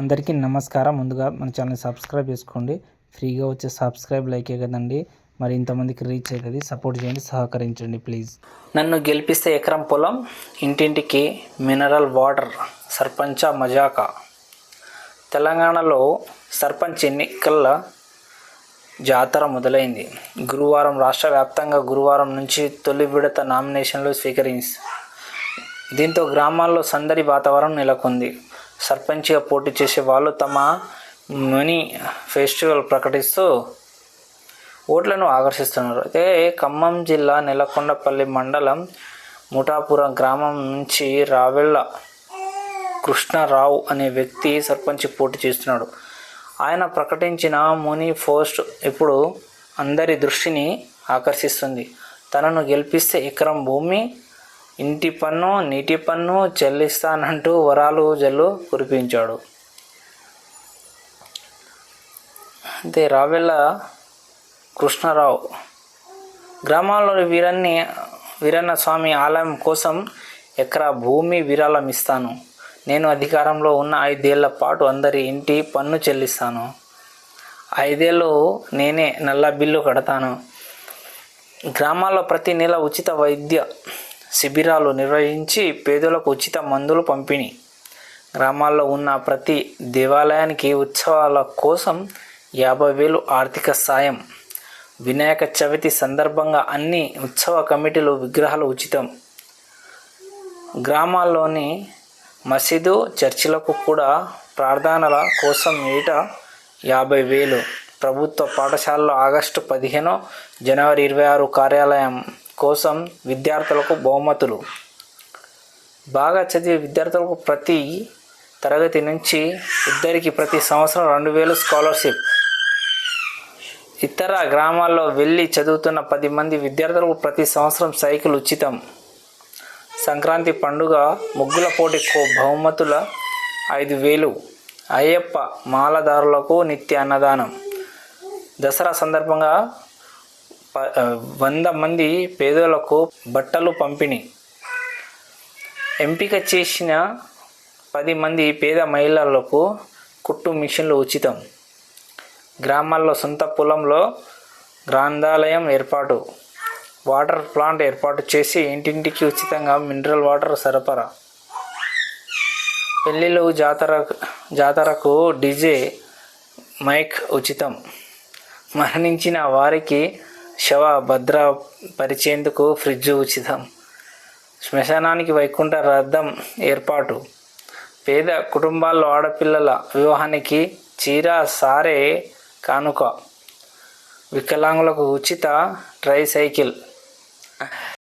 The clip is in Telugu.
అందరికీ నమస్కారం. ముందుగా మన ఛానల్ సబ్స్క్రైబ్ చేసుకోండి. ఫ్రీగా వచ్చే సబ్స్క్రైబ్ లైకే కదండి. మరి ఇంతమందికి రీచ్ అవుతుంది సపోర్ట్ చేయండి సహకరించండి ప్లీజ్. నన్ను గెలిపిస్తే ఎకరం పొలం ఇంటింటికి మినరల్ వాటర్ సర్పంచ మజాకా. తెలంగాణలో సర్పంచ్ ఎన్నికల జాతర మొదలైంది. గురువారం రాష్ట్ర వ్యాప్తంగా గురువారం నుంచి తొలి విడత నామినేషన్లు స్వీకరించి దీంతో గ్రామాల్లో సందడి వాతావరణం నెలకొంది. సర్పంచ్గా పోటీ చేసే వాళ్ళు తమ మనీ ఫెస్టివల్ ప్రకటిస్తూ ఓట్లను ఆకర్షిస్తున్నారు. అయితే ఖమ్మం జిల్లా నెలకొండపల్లి మండలం ముఠాపురం గ్రామం నుంచి రావెళ్ళ కృష్ణారావు అనే వ్యక్తి సర్పంచ్ పోటీ చేస్తున్నాడు. ఆయన ప్రకటించిన ముని పోస్ట్ ఇప్పుడు అందరి దృష్టిని ఆకర్షిస్తుంది. తనను గెలిపిస్తే ఎకరం భూమి ఇంటి పన్ను నీటి పన్ను చెల్లిస్తానంటూ వరాలు జల్లు కురిపించాడు. అంతే రావెళ్ళ కృష్ణారావు. గ్రామాల్లోని వీరన్ని వీరన్న స్వామి ఆలయం కోసం ఎకరా భూమి విరాళం ఇస్తాను నేను అధికారంలో ఉన్న ఐదేళ్ళ పాటు అందరి ఇంటి పన్ను చెల్లిస్తాను. ఐదేళ్ళు నేనే నల్ల బిల్లు కడతాను. గ్రామాల్లో ప్రతి నెల ఉచిత వైద్య శిబిరాలు నిర్వహించి పేదలకు ఉచిత మందులు పంపిణీ. గ్రామాల్లో ఉన్న ప్రతి దేవాలయానికి ఉత్సవాల కోసం యాభై వేలు ఆర్థిక సాయం. వినాయక చవితి సందర్భంగా అన్ని ఉత్సవ కమిటీలు విగ్రహాలు ఉచితం. గ్రామాల్లోని మసీదు చర్చిలకు కూడా ప్రార్థనల కోసం ఏట యాభై వేలు. ప్రభుత్వ పాఠశాలలో ఆగస్టు పదిహేను జనవరి ఇరవై ఆరు కార్యాలయం కోసం విద్యార్థులకు బహుమతులు. బాగా చదివే విద్యార్థులకు ప్రతి తరగతి నుంచి ఇద్దరికి ప్రతి సంవత్సరం రెండు వేలు స్కాలర్షిప్. ఇతర గ్రామాల్లో వెళ్ళి చదువుతున్న పది మంది విద్యార్థులకు ప్రతి సంవత్సరం సైకిల్ ఉచితం. సంక్రాంతి పండుగ ముగ్గుల పోటీకు బహుమతుల ఐదు వేలు. అయ్యప్ప మాలదారులకు నిత్య అన్నదానం. దసరా సందర్భంగా వంద మంది పేదలకు బట్టలు పంపిణీ. ఎంపిక చేసిన పది మంది పేద మహిళలకు కుట్టు మిషన్లు ఉచితం. గ్రామాల్లో సొంత పొలంలో గ్రంథాలయం ఏర్పాటు. వాటర్ ప్లాంట్ ఏర్పాటు చేసి ఇంటింటికి ఉచితంగా మినరల్ వాటర్ సరఫరా. పెళ్ళిళ్ళు జాతర జాతరకు డీజే మైక్ ఉచితం. మరణించిన వారికి శవ భద్ర పరిచేందుకు ఫ్రిడ్జ్ ఉచితం. శ్మశానానికి వైకుంఠ రథం ఏర్పాటు. పేద కుటుంబాల్లో ఆడపిల్లల వివాహానికి చీర సారే కానుక. వికలాంగులకు ఉచిత ట్రై సైకిల్